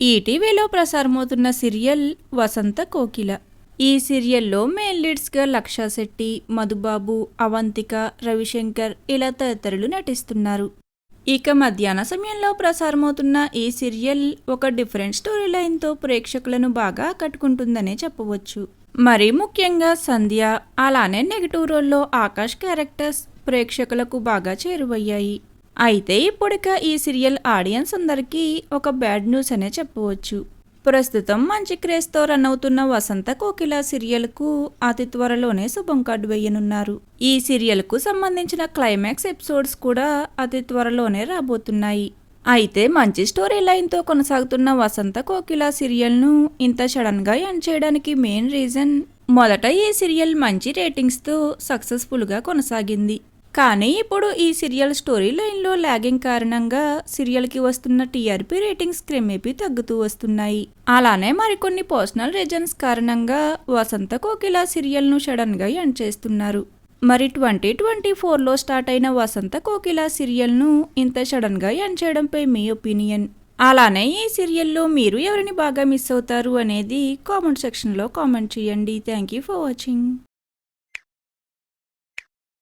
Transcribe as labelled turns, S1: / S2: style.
S1: ఈటీవీలో ప్రసారమవుతున్న సీరియల్ వసంత కోకిల. ఈ సీరియల్లో మెయిన్ లీడ్స్గా లక్షా శెట్టి మధుబాబు అవంతిక రవిశంకర్ ఇలా తదితరులు నటిస్తున్నారు. ఇక మధ్యాహ్న సమయంలో ప్రసారమవుతున్న ఈ సీరియల్ ఒక డిఫరెంట్ స్టోరీ లైన్తో ప్రేక్షకులను బాగా ఆకట్టుకుంటుందనే చెప్పవచ్చు. మరీ ముఖ్యంగా సంధ్య అలానే నెగిటివ్ రోల్లో ఆకాష్ క్యారెక్టర్స్ ప్రేక్షకులకు బాగా చేరువయ్యాయి. అయితే ఇప్పుడిక ఈ సీరియల్ ఆడియన్స్ అందరికీ ఒక బ్యాడ్ న్యూస్ అనే చెప్పవచ్చు. ప్రస్తుతం మంచి క్రేజ్తో రన్ అవుతున్న వసంత కోకిల సీరియల్కు అతి త్వరలోనే శుభం కార్డు వేయనున్నారు. ఈ సీరియల్కు సంబంధించిన క్లైమాక్స్ ఎపిసోడ్స్ కూడా అతి త్వరలోనే రాబోతున్నాయి. అయితే మంచి స్టోరీ లైన్తో కొనసాగుతున్న వసంత కోకిల సీరియల్ను ఇంత సడన్గా ఎండ్ చేయడానికి మెయిన్ రీజన్ మొదట ఈ సీరియల్ మంచి రేటింగ్స్తో సక్సెస్ఫుల్గా కొనసాగింది. కానీ ఇప్పుడు ఈ సీరియల్ స్టోరీ లైన్లో లాగింగ్ కారణంగా సీరియల్కి వస్తున్న టీఆర్పీ రేటింగ్స్ క్రమేపీ తగ్గుతూ వస్తున్నాయి. అలానే మరికొన్ని పర్సనల్ రీజన్స్ కారణంగా వసంత కోకిల సీరియల్ను సడన్గా ఎండ్ చేస్తున్నారు. మరి ట్వంటీ ట్వంటీ ఫోర్లో స్టార్ట్ అయిన వసంత కోకిల సీరియల్ను ఇంత సడన్గా ఎండ్ చేయడంపై మీ ఒపీనియన్ అలానే ఈ సీరియల్లో మీరు ఎవరిని బాగా మిస్ అవుతారు అనేది కామెంట్ సెక్షన్లో కామెంట్ చేయండి. Thank you for watching